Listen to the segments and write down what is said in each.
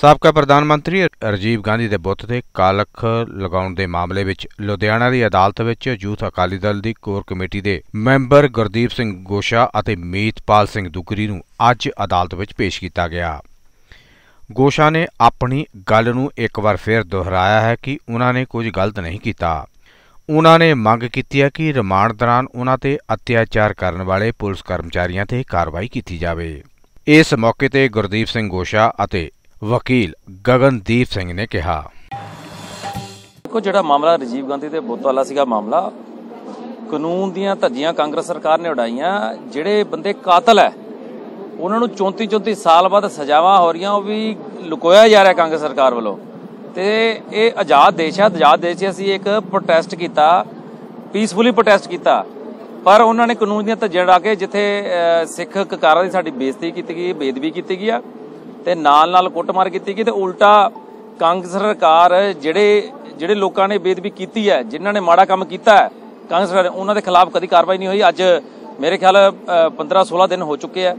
ਸਾਬਕਾ ਪ੍ਰਧਾਨ ਮੰਤਰੀ ਰਾਜੀਵ ਗਾਂਧੀ ਦੇ ਬੁੱਤ ਤੇ ਕਾਲਖ ਲਗਾਉਣ ਦੇ ਮਾਮਲੇ ਵਿੱਚ ਲੁਧਿਆਣਾ ਦੀ ਅਦਾਲਤ ਵਿੱਚ ਯੂਥ ਅਕਾਲੀ ਦਲ ਦੀ ਕੋਰ ਕਮੇਟੀ ਦੇ ਮੈਂਬਰ ਗੁਰਦੀਪ ਸਿੰਘ ਗੋਸ਼ਾ ਅਤੇ ਮੀਤਪਾਲ ਸਿੰਘ ਦੁਗਰੀ ਨੂੰ ਅੱਜ ਅਦਾਲਤ ਵਿੱਚ ਪੇਸ਼ ਕੀਤਾ ਗਿਆ। ਗੋਸ਼ਾ ਨੇ ਆਪਣੀ ਗੱਲ ਨੂੰ ਇੱਕ ਵਾਰ ਫਿਰ ਦੁਹਰਾਇਆ ਹੈ ਕਿ ਉਹਨਾਂ ਨੇ ਕੁਝ ਗਲਤ ਨਹੀਂ ਕੀਤਾ। ਉਹਨਾਂ ਨੇ ਮੰਗ ਕੀਤੀ ਹੈ ਕਿ ਰਿਮਾਂਡ ਦੌਰਾਨ ਉਹਨਾਂ ਤੇ ਅਤਿਆਚਾਰ ਕਰਨ ਵਾਲੇ ਪੁਲਿਸ ਕਰਮਚਾਰੀਆਂ ਤੇ ਕਾਰਵਾਈ ਕੀਤੀ ਜਾਵੇ। ਇਸ ਮੌਕੇ ਤੇ ਗੁਰਦੀਪ ਸਿੰਘ ਗੋਸ਼ਾ ਅਤੇ ਵਕੀਲ ਗਗਨਦੀਪ ਸਿੰਘ ਨੇ ਕਿਹਾ। ਦੇਖੋ, ਜਿਹੜਾ ਮਾਮਲਾ ਰਾਜੀਵ ਗਾਂਧੀ ਦੇ ਬੁੱਤ ਵਾਲਾ ਸੀਗਾ ਮਾਮਲਾ, ਕਾਨੂੰਨ ਦੀਆਂ ਧੱਜੀਆਂ ਕਾਂਗਰਸ ਸਰਕਾਰ ਨੇ ਉਡਾਈਆਂ, ਜਿਹੜੇ ਬੰਦੇ ਕਾਤਲ ਹੈ, ਉਹਨਾਂ ਨੂੰ 34 34 ਸਾਲ ਬਾਅਦ ਸਜ਼ਾਵਾਂ ਹੋ ਰਹੀਆਂ, ਉਹ ਵੀ ਲੁਕੋਇਆ ਜਾ ਰਿਹਾ ਕਾਂਗਰਸ ਸਰਕਾਰ ਵੱਲੋਂ। ਤੇ ਇਹ ਆਜ਼ਾਦ ਦੇਸ਼ ਹੈ, ਆਜ਼ਾਦ ਦੇਸ਼ 'ਚ ਅਸੀਂ ਇੱਕ ਪ੍ਰੋਟੈਸਟ ਕੀਤਾ ਪੀਸਫੁਲੀ ਪ੍ਰੋਟੈਸਟ ਕੀਤਾ। ਪਰ ਉਹਨਾਂ ਨੇ ਕਾਨੂੰਨ ਦੀਆਂ ਧੱਜੀਆਂ ਉਡਾ ਕੇ, ਜਿੱਥੇ ਸਿੱਖ ਕਕਾਰਾਂ ਦੀ ਸਾਡੀ ਬੇਇੱਜ਼ਤੀ ਕੀਤੀ ਗਈ ਬੇਦਬੀ ਕੀਤੀ ਗਈ ਆ ਤੇ ਨਾਲ ਨਾਲ ਕੁੱਟਮਾਰ ਕੀਤੀ ਗਈ ਤੇ ਉਲਟਾ ਕਾਂਗਰਸ ਸਰਕਾਰ ਜਿਹੜੇ ਜਿਹੜੇ ਲੋਕਾਂ ਨੇ ਬੇਦਬੀ ਕੀਤੀ ਹੈ, ਜਿਨ੍ਹਾਂ ਨੇ ਮਾੜਾ ਕੰਮ ਕੀਤਾ ਹੈ, ਕਾਂਗਰਸ ਸਰਕਾਰ ਉਹਨਾਂ ਦੇ ਖਿਲਾਫ ਕਦੀ ਕਾਰਵਾਈ ਨਹੀਂ ਹੋਈ। ਅੱਜ ਮੇਰੇ ਖਿਆਲ 15 16 ਦਿਨ ਹੋ ਚੁੱਕੇ ਆ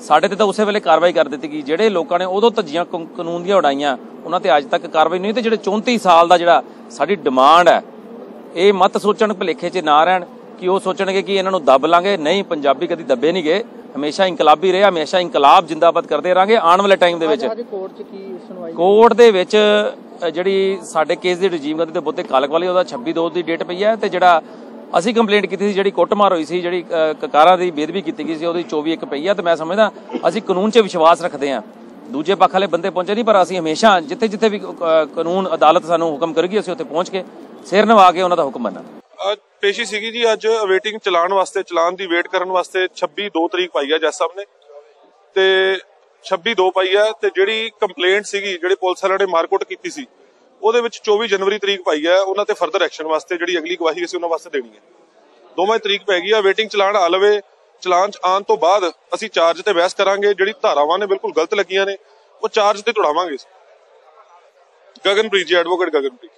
ਸਾਡੇ ਤੇ ਤਾਂ ਉਸੇ ਵੇਲੇ ਕਾਰਵਾਈ ਕਰ ਦਿੱਤੀ ਗਈ। ਜਿਹੜੇ ਲੋਕਾਂ ਨੇ ਉਦੋਂ ਧੱਜੀਆਂ ਕਾਨੂੰਨ ਦੀਆਂ ਉਡਾਈਆਂ, ਉਹਨਾਂ ਤੇ ਅੱਜ ਤੱਕ ਕਾਰਵਾਈ ਨਹੀਂ ਹੋਈ ਤੇ ਜਿਹੜੇ 34 ਸਾਲ ਦਾ ਜਿਹੜਾ ਸਾਡੀ ਡਿਮਾਂਡ ਹੈ, ਇਹ ਮਤ ਸੋਚਣ ਭਲੇਖੇ 'ਚ ਨਾ ਰਹਿਣ, ਕਿ ਉਹ ਸੋਚਣਗੇ ਕਿ ਇਹਨਾਂ ਨੂੰ ਦੱਬ ਲਾਂਗੇ। ਨਹੀਂ, ਪੰਜਾਬੀ ਕਦੀ ਦੱਬੇ ਨਹੀਂ ਗਏ। ਹਮੇਸ਼ਾ ਇਨਕਲਾਬੀ ਰਹੇ ਹਮੇਸ਼ਾ ਇਨਕਲਾਬ ਜਿੰਦਾਬਾਦ ਕਰਦੇ ਰਹਾਂਗੇ ਆਉਣ ਵਾਲੇ ਟਾਈਮ ਦੇ ਵਿੱਚ। ਕੋਰਟ 'ਚ ਕੀ ਸੁਣਵਾਈ? ਕੋਰਟ ਦੇ ਵਿੱਚ ਜਿਹੜੀ ਸਾਡੇ ਕੇਸ ਦੀ ਰਜੀਮ ਗਾਂਧੀ ਦੇ ਬੁੱਤੇ ਕਾਲਕ ਵਾਲੀ ਉਹਦਾ 26 ਦੋ ਦੀ ਡੇਟ ਪਈ ਹੈ ਤੇ ਜਿਹੜਾ ਅਸੀਂ ਕੰਪਲੇਂਟ ਕੀਤੀ ਸੀ ਜਿਹੜੀ ਕੁੱਟਮਾਰ ਹੋਈ ਸੀ ਜਿਹੜੀ ਕਕਾਰਾਂ ਦੀ ਬੇਦਬੀ ਕੀਤੀ ਗਈ ਸੀ ਉਹਦੀ 24 ਇੱਕ ਪਈ ਹੈ ਤੇ ਮੈਂ ਸਮਝਦਾ ਅਸੀਂ ਕਾਨੂੰਨ 'ਚ ਵਿਸ਼ਵਾਸ ਰੱਖਦੇ ਹਾਂ। ਦੂਜੇ ਪੱਖ ਵਾਲੇ ਬੰਦੇ ਪਹੁੰਚੇ ਨਹੀਂ ਪਰ ਅਸੀਂ ਹਮੇਸ਼ਾ ਜਿੱਥੇ ਜਿੱਥੇ ਵੀ ਕਾਨੂੰਨ ਅਦਾਲਤ ਸਾਨੂੰ ਹੁਕਮ ਕਰੇਗੀ ਅਸੀਂ ਉੱਥੇ ਪਹੁੰਚ ਕੇ ਸਿਰ ਨਵਾ ਕੇ ਉਹਨਾਂ ਦਾ ਹੁਕਮ ਮੰਨਾਂਗੇ। ਪੇਸ਼ੀ ਸੀਗੀ ਜੀ ਅੱਜ ਵੇਟਿੰਗ ਚਲਾਨ ਵਾਸਤੇ ਚਲਾਨ ਦੀ ਵੇਟ ਕਰਨ ਵਾਸਤੇ 26 2 ਤਰੀਕ ਪਾਈ ਹੈ ਜੱਜ ਸਾਹਿਬ ਨੇ। ਤੇ 26 2 ਪਾਈ ਹੈ ਤੇ ਜਿਹੜੀ ਕੰਪਲੇਂਟ ਸੀਗੀ, ਜਿਹੜੇ ਪੁਲਿਸ ਵਾਲਿਆਂ ਨੇ ਮਾਰਕੁੱਟ ਕੀਤੀ ਸੀ, ਉਹਦੇ ਵਿੱਚ 24 ਜਨਵਰੀ ਤਰੀਕ ਪਾਈ ਹੈ ਉਹਨਾਂ ਤੇ ਫਰਦਰ ਐਕਸ਼ਨ ਵਾਸਤੇ ਜਿਹੜੀ ਅਗਲੀ ਗਵਾਹੀ ਅਸੀਂ ਉਹਨਾਂ ਵਾਸਤੇ ਦੇਣੀ ਹੈ ਦੋਵੇਂ ਤਰੀਕ ਪੈ ਗਈ ਹੈ ਵੇਟਿੰਗ ਚਲਾਨ ਆ ਲਵੇ ਚਲਾਨ ਚ ਆਉਣ ਤੋਂ ਬਾਅਦ ਅਸੀਂ ਚਾਰਜ ਤੇ ਬਹਿਸ ਕਰਾਂਗੇ, ਜਿਹੜੀ ਧਾਰਾਵਾਂ ਨੇ ਬਿਲਕੁਲ ਗਲਤ ਲੱਗੀਆਂ ਨੇ, ਉਹ ਚਾਰਜ ਤੇ ਤੁੜਾਵਾਂਗੇ ਗਗਨਪ੍ਰੀਤ ਜੀ ਐਡਵੋਕੇਟ ਗਗਨਪ੍ਰੀਤ।